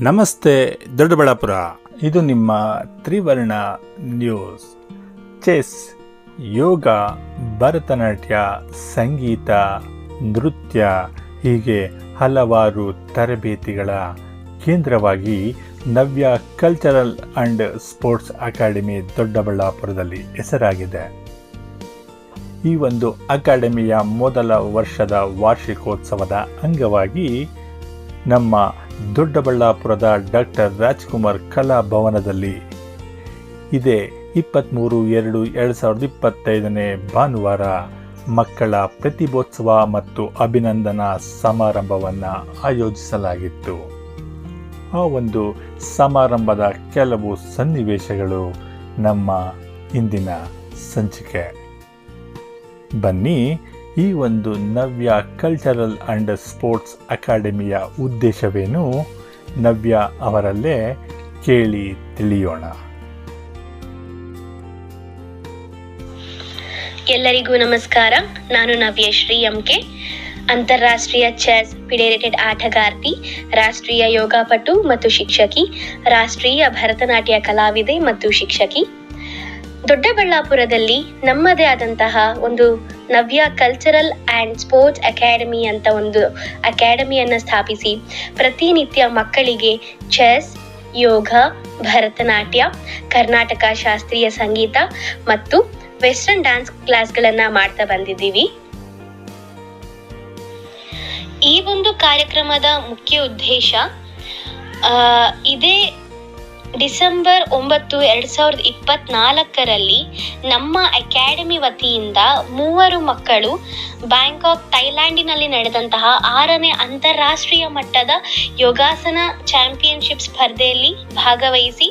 ನಮಸ್ತೆ, ದೊಡ್ಡಬಳ್ಳಾಪುರ. ಇದು ನಿಮ್ಮ ತ್ರಿವರ್ಣ ನ್ಯೂಸ್. ಚೆಸ್, ಯೋಗ, ಭರತನಾಟ್ಯ, ಸಂಗೀತ, ನೃತ್ಯ, ಹೀಗೆ ಹಲವಾರು ತರಬೇತಿಗಳ ಕೇಂದ್ರವಾಗಿ Navya cultural and sports academy ದೊಡ್ಡಬಳ್ಳಾಪುರದಲ್ಲಿ ಹೆಸರಾಗಿದೆ. ಈ ಒಂದು ಅಕಾಡೆಮಿಯ ಮೊದಲ ವರ್ಷದ ವಾರ್ಷಿಕೋತ್ಸವದ ಅಂಗವಾಗಿ ನಮ್ಮ ದೊಡ್ಡಬಳ್ಳಾಪುರದ ಡಾಕ್ಟರ್ ರಾಜ್ಕುಮಾರ್ ಕಲಾ ಭವನದಲ್ಲಿ. ಇದೇ ಇಪ್ಪತ್ತ್ಮೂರು ಎರಡು ಎರಡು ಸಾವಿರದ ಇಪ್ಪತ್ತೈದನೇ ಭಾನುವಾರ ಮಕ್ಕಳ ಪ್ರತಿಭೋತ್ಸವ ಮತ್ತು ಅಭಿನಂದನಾ ಸಮಾರಂಭವನ್ನು ಆಯೋಜಿಸಲಾಗಿತ್ತು. ಆ ಒಂದು ಸಮಾರಂಭದ ಕೆಲವು ಸನ್ನಿವೇಶಗಳು ನಮ್ಮ ಇಂದಿನ ಸಂಚಿಕೆ. ಬನ್ನಿ ಈ ಒಂದು ನವ್ಯ ಕಲ್ಚರಲ್ ಅಂಡ್ ಸ್ಪೋರ್ಟ್ಸ್ ಅಕಾಡೆಮಿಯ ಉದ್ದೇಶವೇನು? ನವ್ಯ ಅವರಲ್ಲೇ ಕೇಳಿ ತಿಳಿಯೋಣ. ಎಲ್ಲರಿಗೂ ನಮಸ್ಕಾರ. ನಾನು ನವ್ಯಶ್ರೀ ಎಂಕೆ ಅಂತಾರಾಷ್ಟ್ರೀಯ ಚೆಸ್ ಫಿಡೇರೇಟೆಡ್ ಆಟಗಾರ್ತಿ, ರಾಷ್ಟ್ರೀಯ ಯೋಗಾಪಟು ಮತ್ತು ಶಿಕ್ಷಕಿ, ರಾಷ್ಟ್ರೀಯ ಭರತನಾಟ್ಯ ಕಲಾವಿದೆ ಮತ್ತು ಶಿಕ್ಷಕಿ. ದೊಡ್ಡಬಳ್ಳಾಪುರದಲ್ಲಿ ನಮ್ಮದೇ ಆದಂತಹ ಒಂದು Navya cultural and sports academy ಅಂತ ಒಂದು ಅಕಾಡೆಮಿಯನ್ನು ಸ್ಥಾಪಿಸಿ, ಪ್ರತಿನಿತ್ಯ ಮಕ್ಕಳಿಗೆ ಚೆಸ್ ಯೋಗ, ಭರತನಾಟ್ಯ, ಕರ್ನಾಟಕ ಶಾಸ್ತ್ರೀಯ ಸಂಗೀತ ಮತ್ತು ವೆಸ್ಟರ್ನ್ ಡ್ಯಾನ್ಸ್ ಕ್ಲಾಸ್ಗಳನ್ನು ಮಾಡ್ತಾ ಬಂದಿದ್ದೀವಿ. ಈ ಒಂದು ಕಾರ್ಯಕ್ರಮದ ಮುಖ್ಯ ಉದ್ದೇಶ ಇದೇ ಡಿಸೆಂಬರ್ ಒಂಬತ್ತು ಎರಡು ಸಾವಿರದ ಇಪ್ಪತ್ನಾಲ್ಕರಲ್ಲಿ ನಮ್ಮ ಅಕಾಡೆಮಿ ವತಿಯಿಂದ ಮೂವರು ಮಕ್ಕಳು ಬ್ಯಾಂಕಾಕ್, ಥೈಲ್ಯಾಂಡಿನಲ್ಲಿ ನಡೆದಂತಹ ಆರನೇ ಅಂತಾರಾಷ್ಟ್ರೀಯ ಮಟ್ಟದ ಯೋಗಾಸನ ಚಾಂಪಿಯನ್ಶಿಪ್ ಸ್ಪರ್ಧೆಯಲ್ಲಿ ಭಾಗವಹಿಸಿ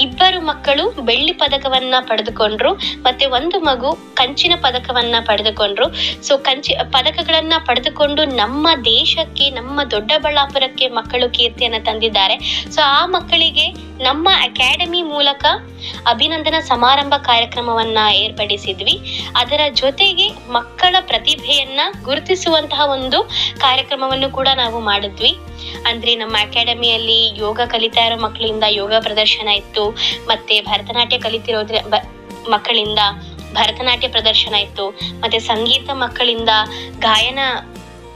ಇಬ್ಬರು ಮಕ್ಕಳು ಬೆಳ್ಳಿ ಪದಕವನ್ನ ಪಡೆದುಕೊಂಡ್ರು ಮತ್ತೆ ಒಂದು ಮಗು ಕಂಚಿನ ಪದಕವನ್ನ ಪಡೆದುಕೊಂಡ್ರು. ಸೊ ಕಂಚಿ, ಪದಕಗಳನ್ನ ಪಡೆದುಕೊಂಡು ನಮ್ಮ ದೇಶಕ್ಕೆ, ನಮ್ಮ ದೊಡ್ಡಬಳ್ಳಾಪುರಕ್ಕೆ ಮಕ್ಕಳು ಕೀರ್ತಿಯನ್ನ ತಂದಿದ್ದಾರೆ. ಸೊ ಆ ಮಕ್ಕಳಿಗೆ ನಮ್ಮ ಅಕಾಡೆಮಿ ಮೂಲಕ ಅಭಿನಂದನಾ ಸಮಾರಂಭ ಕಾರ್ಯಕ್ರಮವನ್ನ ಏರ್ಪಡಿಸಿದ್ವಿ. ಅದರ ಜೊತೆಗೆ ಮಕ್ಕಳ ಪ್ರತಿಭೆಯನ್ನ ಗುರುತಿಸುವಂತಹ ಒಂದು ಕಾರ್ಯಕ್ರಮವನ್ನು ಕೂಡ ನಾವು ಮಾಡಿದ್ವಿ. ಅಂದ್ರೆ ನಮ್ಮ ಅಕಾಡೆಮಿಯಲ್ಲಿ ಯೋಗ ಕಲಿತಾ ಇರೋ ಮಕ್ಕಳಿಂದ ಯೋಗ ಪ್ರದರ್ಶನ ಇತ್ತು. ಮತ್ತೆ ಭರತನಾಟ್ಯ ಕಲಿತಿರೋದ್ರ ಮಕ್ಕಳಿಂದ ಭರತನಾಟ್ಯ ಪ್ರದರ್ಶನ ಇತ್ತು. ಮತ್ತೆ ಸಂಗೀತ ಮಕ್ಕಳಿಂದ ಗಾಯನ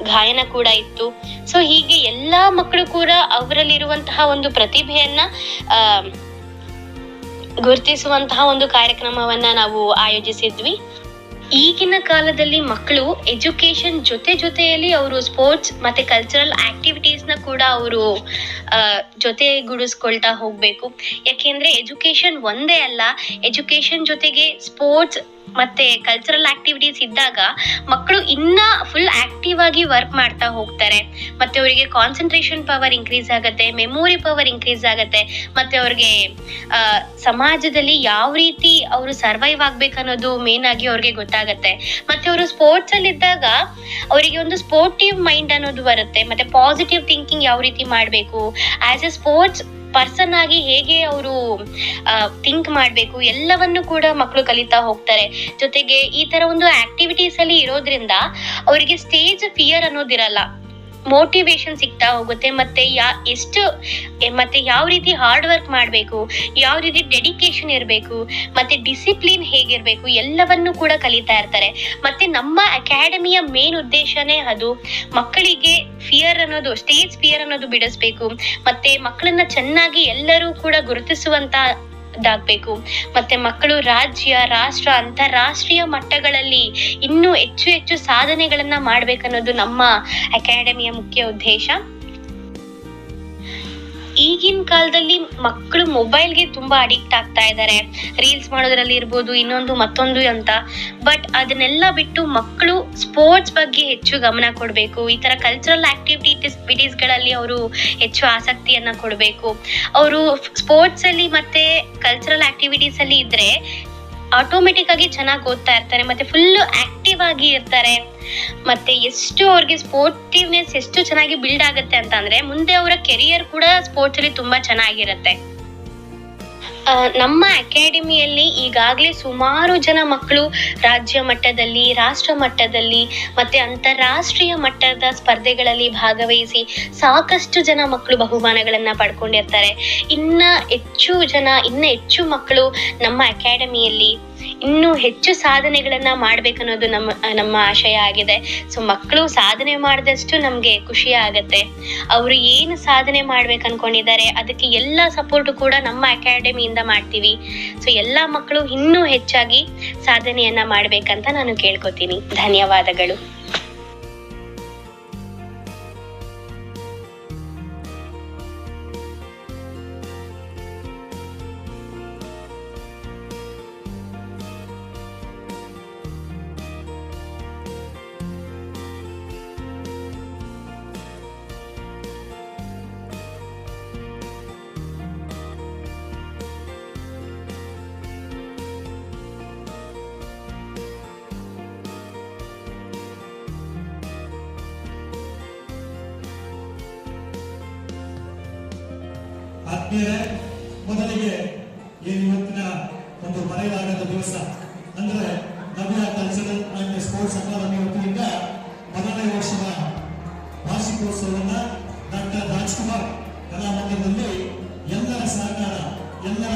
ಗಾಯನ ಕೂಡ ಇತ್ತು. ಸೊ ಹೀಗೆ ಎಲ್ಲಾ ಮಕ್ಕಳು ಕೂಡ ಅವರಲ್ಲಿರುವಂತಹ ಒಂದು ಪ್ರತಿಭೆಯನ್ನ, ಆ, ಗುರುತಿಸುವಂತಹ ಒಂದು ಕಾರ್ಯಕ್ರಮವನ್ನ ನಾವು ಆಯೋಜಿಸಿದ್ವಿ. ಈಗಿನ ಕಾಲದಲ್ಲಿ ಮಕ್ಕಳು ಎಜುಕೇಶನ್ ಜೊತೆ ಜೊತೆಯಲ್ಲಿ ಅವರು ಸ್ಪೋರ್ಟ್ಸ್ ಮತ್ತೆ ಕಲ್ಚರಲ್ ಆಕ್ಟಿವಿಟೀಸ್ನ ಕೂಡ ಅವರು ಜೊತೆ ಜೊತೆಗೂಡಿಸ್ಕೊಳ್ತಾ ಹೋಗ್ಬೇಕು. ಯಾಕೆಂದ್ರೆ ಎಜುಕೇಶನ್ ಒಂದೇ ಅಲ್ಲ ಎಜುಕೇಶನ್ ಜೊತೆಗೆ ಸ್ಪೋರ್ಟ್ಸ್ ಮತ್ತೆ ಕಲ್ಚರಲ್ ಆಕ್ಟಿವಿಟೀಸ್ ಇದ್ದಾಗ ಮಕ್ಕಳು ಇನ್ನ ಫುಲ್ ಆಕ್ಟಿವ್ ಆಗಿ ವರ್ಕ್ ಮಾಡ್ತಾ ಹೋಗ್ತಾರೆ. ಮತ್ತೆ ಅವರಿಗೆ ಕಾನ್ಸಂಟ್ರೇಷನ್ ಪವರ್ ಇನ್ಕ್ರೀಸ್ ಆಗುತ್ತೆ ಮೆಮೊರಿ ಪವರ್ ಇನ್ಕ್ರೀಸ್ ಆಗುತ್ತೆ, ಮತ್ತೆ ಅವ್ರಿಗೆ ಸಮಾಜದಲ್ಲಿ ಯಾವ ರೀತಿ ಅವರು ಸರ್ವೈವ್ ಆಗ್ಬೇಕನ್ನೋದು ಮೇನ್ ಆಗಿ ಅವ್ರಿಗೆ ಗೊತ್ತಾಗತ್ತೆ. ಮತ್ತೆ ಅವರು ಸ್ಪೋರ್ಟ್ಸ್ ಅಲ್ಲಿ ಇದ್ದಾಗ ಅವರಿಗೆ ಒಂದು ಸ್ಪೋರ್ಟಿವ್ ಮೈಂಡ್ ಅನ್ನೋದು ಬರುತ್ತೆ. ಮತ್ತೆ ಪಾಸಿಟಿವ್ ಥಿಂಕಿಂಗ್ ಯಾವ ರೀತಿ ಮಾಡಬೇಕು ಆಸ್ ಎ ಸ್ಪೋರ್ಟ್ಸ್ ಪರ್ಸನ್ ಆಗಿ ಹೇಗೆ ಅವರು ಥಿಂಕ್ ಮಾಡಬೇಕು, ಎಲ್ಲವನ್ನು ಕೂಡ ಮಕ್ಕಳು ಕಲಿತಾ ಹೋಗ್ತಾರೆ. ಜೊತೆಗೆ ಈ ತರ ಒಂದು ಆಕ್ಟಿವಿಟೀಸ್ ಅಲ್ಲಿ ಇರೋದ್ರಿಂದ ಅವರಿಗೆ ಸ್ಟೇಜ್ ಫಿಯರ್ ಅನ್ನೋದಿರಲ್ಲ. ಮೋಟಿವೇಶನ್ ಸಿಗ್ತಾ ಹೋಗುತ್ತೆ. ಮತ್ತೆ ಯಾ, ಎಷ್ಟು ಮತ್ತೆ ಯಾವ ರೀತಿ ಹಾರ್ಡ್ ವರ್ಕ್ ಮಾಡಬೇಕು, ಯಾವ ರೀತಿ ಡೆಡಿಕೇಶನ್ ಇರಬೇಕು, ಮತ್ತೆ ಡಿಸಿಪ್ಲಿನ್ ಹೇಗಿರಬೇಕು, ಎಲ್ಲವನ್ನು ಕೂಡ ಕಲಿತಾ ಇರ್ತಾರೆ. ಮತ್ತೆ ನಮ್ಮ ಅಕಾಡೆಮಿಯ ಮೇನ್ ಉದ್ದೇಶನೇ ಅದು. ಮಕ್ಕಳಿಗೆ ಫಿಯರ್ ಅನ್ನೋದು ಸ್ಟೇಜ್ ಫಿಯರ್ ಅನ್ನೋದು ಬಿಡಿಸ್ಬೇಕು. ಮತ್ತೆ ಮಕ್ಕಳನ್ನ ಚೆನ್ನಾಗಿ ಎಲ್ಲರೂ ಕೂಡ ಗುರುತಿಸುವಂತ ದಾಗಬೇಕು ಮತ್ತೆ ಮಕ್ಕಳು ರಾಜ್ಯ, ರಾಷ್ಟ್ರ, ಅಂತಾರಾಷ್ಟ್ರೀಯ ಮಟ್ಟಗಳಲ್ಲಿ ಇನ್ನೂ ಹೆಚ್ಚು ಹೆಚ್ಚು ಸಾಧನೆಗಳನ್ನ ಮಾಡ್ಬೇಕನ್ನೋದು ನಮ್ಮ ಅಕಾಡೆಮಿಯ ಮುಖ್ಯ ಉದ್ದೇಶ. ಈಗಿನ ಕಾಲದಲ್ಲಿ ಮಕ್ಕಳು ಮೊಬೈಲ್ಗೆ ತುಂಬಾ ಅಡಿಕ್ಟ್ ಆಗ್ತಾ ಇದ್ದಾರೆ ರೀಲ್ಸ್ ಮಾಡೋದ್ರಲ್ಲಿ ಇರ್ಬೋದು, ಇನ್ನೊಂದು ಮತ್ತೊಂದು ಅಂತ. ಬಟ್ ಅದನ್ನೆಲ್ಲ ಬಿಟ್ಟು ಮಕ್ಕಳು ಸ್ಪೋರ್ಟ್ಸ್ ಬಗ್ಗೆ ಹೆಚ್ಚು ಗಮನ ಕೊಡಬೇಕು. ಈ ತರ ಕಲ್ಚರಲ್ ಆಕ್ಟಿವಿಟೀಸ್ಗಳಲ್ಲಿ ಅವರು ಹೆಚ್ಚು ಆಸಕ್ತಿಯನ್ನ ಕೊಡಬೇಕು. ಅವರು ಸ್ಪೋರ್ಟ್ಸ್ ಅಲ್ಲಿ ಮತ್ತೆ ಕಲ್ಚರಲ್ ಆಕ್ಟಿವಿಟೀಸ್ ಅಲ್ಲಿ ಇದ್ರೆ ಆಟೋಮೆಟಿಕ್ ಆಗಿ ಚೆನ್ನಾಗಿ ಓದ್ತಾ ಇರ್ತಾರೆ, ಮತ್ತೆ ಫುಲ್ ಆಕ್ಟಿವ್ ಆಗಿ ಇರ್ತಾರೆ. ಮತ್ತೆ ಎಷ್ಟು ಅವ್ರಿಗೆ ಸ್ಪೋರ್ಟಿವ್ನೆಸ್ ಎಷ್ಟು ಚೆನ್ನಾಗಿ ಬಿಲ್ಡ್ ಆಗುತ್ತೆ ಅಂತ ಅಂದ್ರೆ, ಮುಂದೆ ಅವರ ಕೆರಿಯರ್ ಕೂಡ ಸ್ಪೋರ್ಟ್ಸ್ ಅಲ್ಲಿ ತುಂಬಾ ಚೆನ್ನಾಗಿರುತ್ತೆ. ನಮ್ಮ ಅಕಾಡೆಮಿಯಲ್ಲಿ ಈಗಾಗಲೇ ಸುಮಾರು ಜನ ಮಕ್ಕಳು ರಾಜ್ಯ ಮಟ್ಟದಲ್ಲಿ, ರಾಷ್ಟ್ರ ಮಟ್ಟದಲ್ಲಿ ಮತ್ತೆ ಅಂತಾರಾಷ್ಟ್ರೀಯ ಮಟ್ಟದ ಸ್ಪರ್ಧೆಗಳಲ್ಲಿ ಭಾಗವಹಿಸಿ ಸಾಕಷ್ಟು ಜನ ಮಕ್ಕಳು ಬಹುಮಾನಗಳನ್ನು ಪಡ್ಕೊಂಡಿರ್ತಾರೆ. ಇನ್ನ ಹೆಚ್ಚು ಜನ, ಇನ್ನ ಹೆಚ್ಚು ಮಕ್ಕಳು ನಮ್ಮ ಅಕಾಡೆಮಿಯಲ್ಲಿ ಇನ್ನೂ ಹೆಚ್ಚು ಸಾಧನೆಗಳನ್ನ ಮಾಡ್ಬೇಕನ್ನೋದು ನಮ್ಮ ನಮ್ಮ ಆಶಯ ಆಗಿದೆ. ಸೊ ಮಕ್ಕಳು ಸಾಧನೆ ಮಾಡಿದಷ್ಟು ನಮಗೆ ಖುಷಿ ಆಗತ್ತೆ. ಅವರು ಏನು ಸಾಧನೆ ಮಾಡ್ಬೇಕು ಅನ್ಕೊಂಡಿದ್ದಾರೆ ಅದಕ್ಕೆ ಎಲ್ಲ ಸಪೋರ್ಟ್ ಕೂಡ ನಮ್ಮ ಅಕಾಡೆಮಿಯಿಂದ ಮಾಡ್ತೀವಿ. ಸೊ ಎಲ್ಲ ಮಕ್ಕಳು ಇನ್ನೂ ಹೆಚ್ಚಾಗಿ ಸಾಧನೆಯನ್ನ ಮಾಡ್ಬೇಕಂತ ನಾನು ಕೇಳ್ಕೊತೀನಿ. ಧನ್ಯವಾದಗಳು. ಆತ್ಮೀಯರೇ ಮೊದಲಿಗೆ ಏನು ಇವತ್ತಿನ ಒಂದು ಮರೆಯಲಾಗದ ದಿವಸ? ಅಂದ್ರೆ Navya cultural and sports academy ವತಿಯಿಂದ ಮೊದಲನೇ ವರ್ಷದ ವಾರ್ಷಿಕೋತ್ಸವವನ್ನ ಡಾಕ್ಟರ್ ರಾಜ್ಕುಮಾರ್ ಕಲಾಮಂದಿರದಲ್ಲಿ ಎಲ್ಲರ ಸಹಕಾರ, ಎಲ್ಲರ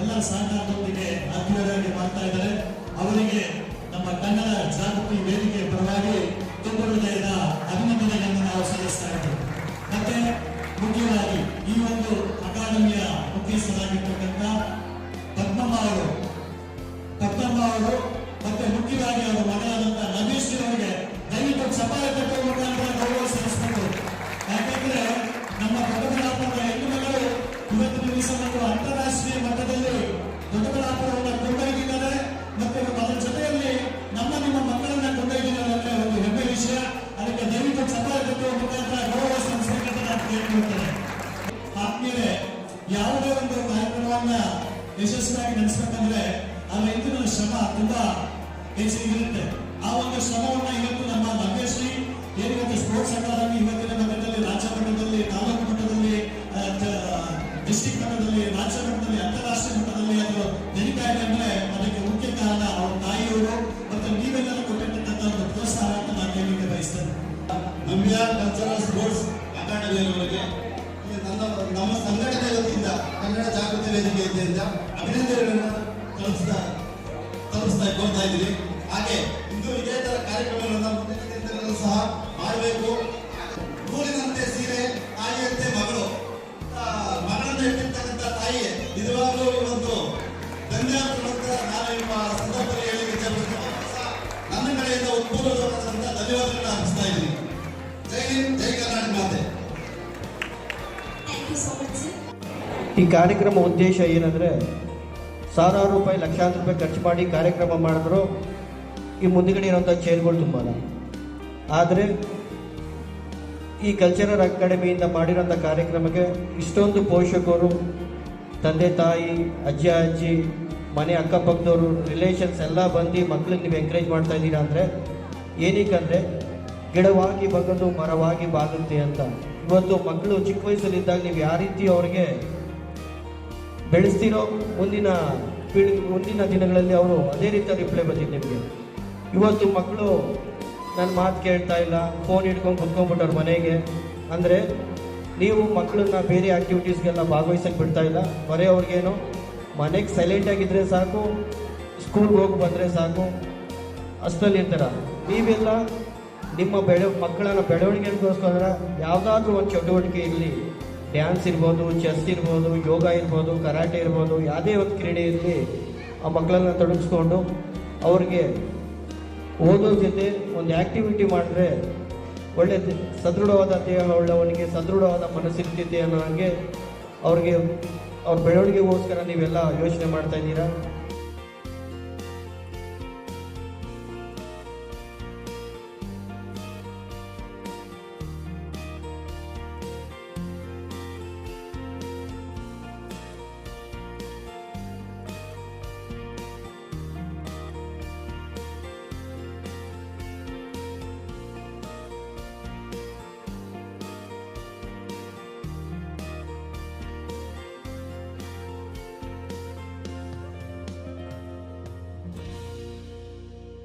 ಎಲ್ಲರ ಸಹಕಾರದೊಂದಿಗೆ ಅದ್ಭುತವಾಗಿ ಮಾಡ್ತಾ ಇದ್ದಾರೆ. ಅವರಿಗೆ ನಮ್ಮ ಕನ್ನಡ ಜಾಗೃತಿ ವೇದಿಕೆ ಪರವಾಗಿ ತುಂಬ ಹೃದಯದ ಅಭಿನಂದನೆಗಳನ್ನು ನಾವು ಸಲ್ಲಿಸ್ತಾ ಇದ್ದೇವೆ. ಮುಖ್ಯವಾಗಿ ಈ ಒಂದು ಅಕಾಡೆಮಿಯ ಮುಖ್ಯಸ್ಥರಾಗಿರ್ತಕ್ಕಂಥ ಯಶಸ್ವಿಯಾಗಿ ನಡೆಸ್ಬೇಕಂದ್ರೆ ಆ ಹಿಂದಿನ ಶ್ರಮ ತುಂಬಾ ಹೆಚ್ಚಿಗಿರುತ್ತೆ ಆ ಒಂದು ಶ್ರಮವನ್ನ ಇವತ್ತು ನಮ್ಮ ನವ್ಯಶ್ರೀ ವತಿಯಿಂದ ಅಭಿನಂದನೆಗಳನ್ನು ತಲುಪಿಸ್ತಾ ತಲುಪಿಸ್ತಾ ಕೊಡ್ತಾ ಇದ್ದೀವಿ. ಹಾಗೆ ಇಂದು ಇದೇ ತರ ಕಾರ್ಯಕ್ರಮಗಳನ್ನು ಮುಂದಿನ ದಿನಗಳಲ್ಲೂ ಸಹ ಮಾಡಬೇಕು. ಊರಿನಂತೆ ಸೀರೆ, ತಾಯಿಯಂತೆ ಮಗಳು. ಮಗಳನ್ನು ಇಟ್ಟಿರ್ತಕ್ಕಂಥ ತಾಯಿ ನಿಜವಾಗ್ಲೂ ಒಂದು ಧನ್ಯವಾದಗಳು ಅಂತ ನಾನು ನಿಮ್ಮ ಸಂದರ್ಭದಲ್ಲಿ ಹೇಳಿ ಇಚ್ಛೆಪಡ್ತೀನಿ ನನ್ನ ಕಡೆಯಿಂದ ಉತ್ಪೂರ್ವಕವಾದಂತಹ ಧನ್ಯವಾದಗಳನ್ನು ಅರ್ಪಿಸ್ತಾ ಇದ್ದೀನಿ. ಜೈ ಹಿಂದ್, ಜೈ ಕರ್ನಾಟಕ ಮಾತೆ. ಈ ಕಾರ್ಯಕ್ರಮ ಉದ್ದೇಶ ಏನಂದರೆ ಸಾವಿರಾರು ರೂಪಾಯಿ, ಲಕ್ಷಾಂತರ ರೂಪಾಯಿ ಖರ್ಚು ಮಾಡಿ ಕಾರ್ಯಕ್ರಮ ಮಾಡಿದ್ರು. ಈ ಮುಂದುಗಡೆ ಇರುವಂಥ ಚೇರ್ಗಳು ತುಂಬಲ್ಲ ಆದರೆ ಈ ಕಲ್ಚರಲ್ ಅಕಾಡೆಮಿಯಿಂದ ಮಾಡಿರೋಂಥ ಕಾರ್ಯಕ್ರಮಕ್ಕೆ ಇಷ್ಟೊಂದು ಪೋಷಕರು, ತಂದೆ, ತಾಯಿ, ಅಜ್ಜ, ಅಜ್ಜಿ, ಮನೆ ಅಕ್ಕಪಕ್ಕದವರು ರಿಲೇಷನ್ಸ್ ಎಲ್ಲ ಬಂದು ಮಕ್ಕಳಿಗೆ ನೀವು ಎಂಕರೇಜ್ ಮಾಡ್ತಾ ಇದ್ದೀರಾ ಅಂದರೆ ಏನಕ್ಕಂದರೆ ಗಿಡವಾಗಿ ಬಗ್ಗದು ಮರವಾಗಿ ಬಾಗುತ್ತೆ ಅಂತ. ಇವತ್ತು ಮಕ್ಕಳು ಚಿಕ್ಕ ವಯಸ್ಸಲ್ಲಿದ್ದಾಗ ನೀವು ಯಾವ ರೀತಿ ಅವ್ರಿಗೆ ಬೆಳೆಸ್ತಿರೋ ಮುಂದಿನ ಪೀಳಿ ಮುಂದಿನ ದಿನಗಳಲ್ಲಿ ಅವರು ಅದೇ ರೀತಿ ರಿಪ್ಲೈ ಬಂದಿದೆ ನಿಮಗೆ. ಇವತ್ತು ಮಕ್ಕಳು ನನ್ನ ಮಾತು ಕೇಳ್ತಾ ಇಲ್ಲ ಫೋನ್ ಹಿಡ್ಕೊಂಡು ಕುತ್ಕೊಂಡ್ಬಿಟ್ಟವ್ರು ಮನೆಗೆ. ಅಂದರೆ ನೀವು ಮಕ್ಕಳನ್ನ ಬೇರೆ ಆ್ಯಕ್ಟಿವಿಟೀಸ್ಗೆಲ್ಲ ಭಾಗವಹಿಸಕ್ಕೆ ಬಿಡ್ತಾ ಇಲ್ಲ. ಬರೀ ಅವ್ರಿಗೇನು ಮನೆಗೆ ಸೈಲೆಂಟಾಗಿದ್ದರೆ ಸಾಕು ಸ್ಕೂಲ್ಗೆ ಹೋಗಿ ಬಂದರೆ ಸಾಕು. ಅಷ್ಟರಲ್ಲಿ ಇರ್ತಾರ ನೀವೆಲ್ಲ ನಿಮ್ಮ ಬೆಳೆ, ಮಕ್ಕಳನ್ನ ತೋರಿಸ್ಕೊಂಡ್ರೆ ಯಾವುದಾದ್ರೂ ಒಂದು ಚಟುವಟಿಕೆ ಇರಲಿ. ಡ್ಯಾನ್ಸ್ ಇರ್ಬೋದು ಚೆಸ್ ಇರ್ಬೋದು ಯೋಗ ಇರ್ಬೋದು ಕರಾಟೆ ಇರ್ಬೋದು, ಯಾವುದೇ ಒಂದು ಕ್ರೀಡೆ ಇರಲಿ ಆ ಮಕ್ಕಳನ್ನ ತೊಡಗಿಸ್ಕೊಂಡು ಅವ್ರಿಗೆ ಓದೋ ಜೊತೆ ಒಂದು ಆ್ಯಕ್ಟಿವಿಟಿ ಮಾಡಿದ್ರೆ ಒಳ್ಳೆ ಸದೃಢವಾದ ದೇಹ ಉಳ್ಳವನಿಗೆ ಸದೃಢವಾದ ಮನಸ್ಸಿರ್ತೈತೆ ಅನ್ನೋ ಹಾಗೆ ಅವ್ರಿಗೆ, ಅವ್ರ ಬೆಳವಣಿಗೆಗೋಸ್ಕರ ನೀವೆಲ್ಲ ಯೋಚನೆ ಮಾಡ್ತಾ ಇದ್ದೀರಾ?